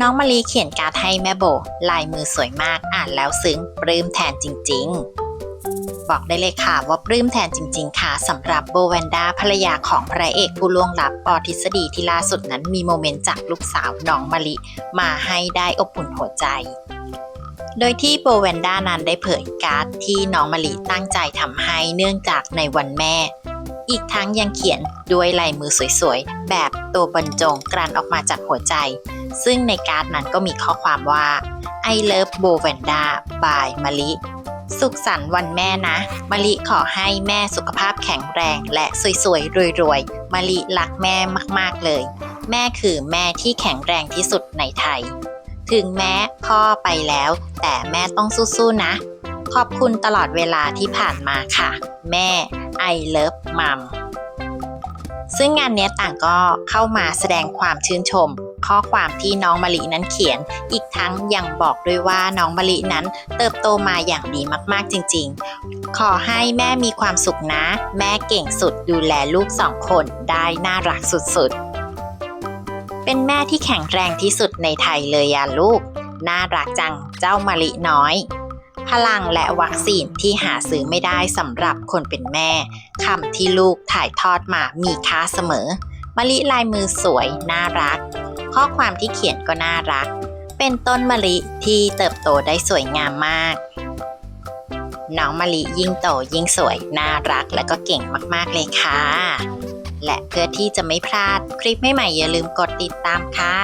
น้องมะลิเขียนการ์ดให้แม่โบ ลายมือสวยมากอ่านแล้วซึ้งปลื้มแทนจริง ๆ บอกได้เลยค่ะว่าปลื้มแทนจริง ๆ ค่ะสำหรับโบแวนด้าภรรยาของพระเอกผู้ล่วงลับปอทฤษฎีที่ล่าสุดนั้นมีโมเมนต์จากลูกสาวน้องมะลิ มาให้ได้อบอุ่นหัวใจโดยที่โบแวนด้านั้นได้เผยการ์ดที่น้องมะลิตั้งใจทำให้เนื่องจากในวันแม่ อีกทั้งยังเขียนด้วยลายมือสวยๆ แบบตัวบรรจงกลั่นออกมาจากหัวใจ ซึ่งในการ์ดนั้นก็มีข้อความว่า I love b o v a n d a by มะลิ สุขสันต์วันแม่นะมะลิขอให้แม่สุขภาพแข็งแรงและสวยๆ รวยๆมะลิรักแม่มากๆเลย แม่คือแม่ที่แข็งแรงที่สุดในไทย ถึงแม้พ่อไปแล้ว แต่แม่ต้องสู้ๆนะ ขอบคุณตลอดเวลาที่ผ่านมาค่ะ แม่ I love mom ซึ่งงานนี้ต่างก็เข้ามาแสดงความชื่นชม ข้อความที่น้องมะลินั้นเขียน อีกทั้งยังบอกด้วยว่าน้องมะลินั้นเติบโตมาอย่างดีมากๆจริง ๆ ขอให้แม่มีความสุขนะ แม่เก่งสุดดูแลลูกสองคนได้น่ารักสุดๆ เป็นแม่ที่แข็งแรงที่สุดในไทยเลยอะลูก น่ารักจังเจ้ามะลิน้อย พลังและวัคซีนที่หาซื้อไม่ได้สำหรับคนเป็นแม่คำที่ลูกถ่ายทอดมามีค่าเสมอมะลิลายมือสวย น่ารัก ข้อความที่เขียนก็น่ารัก เป็นต้นมะลิที่เติบโตได้สวยงามมาก น้องมะลิยิ่งโตยิ่งสวย น่ารักและก็เก่งมากๆเลยค่ะ และเพื่อที่จะไม่พลาดคลิปใหม่ๆอย่าลืมกดติดตามค่ะ